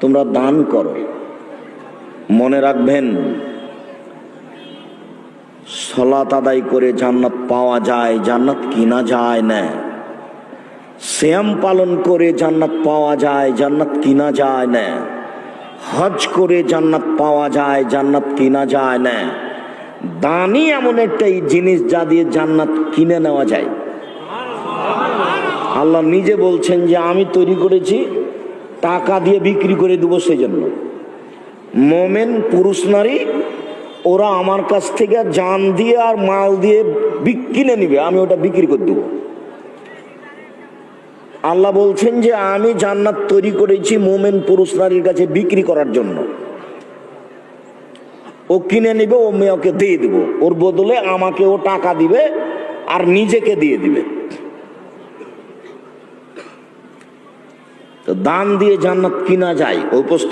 তোমরা দান করো। মনে রাখবেন সলাত আদায় করে জান্নাত পাওয়া যায়, জান্নাত কিনা যায় না। শ্যাম পালন করে জান্নাত পাওয়া যায়, জান্নাত কিনা যায় না। হজ করে জান্নাত পাওয়া যায়, জান্নাত কিনা যায় না। দানই এমন একটা জিনিস যা দিয়ে জান্নাত কিনে নেওয়া যায়। আল্লাহ নিজে বলছেন যে, আমি তৈরি করেছি টাকা দিয়ে বিক্রি করে দেবো সেই জন্য মোমেন, পুরুষ, নারী, ওরা আমার কাছ থেকে জান দিয়ে আর মাল দিয়ে কিনে নিবে, আমি ওটা বিক্রি করে দেবো। আল্লাহ বলছেন যে, আমি জান্নাত তৈরি করেছি মোমেন, পুরুষ, নারীর কাছে বিক্রি করার জন্য। ও কিনে নিবে, ও মেয়েকে দিয়ে দিব। ওর বদলে আমাকে ও টাকা দিবে আর নিজেকে দিয়ে দিবে। দান দিয়ে জান্নাত কিনা যায় প্রশ্ন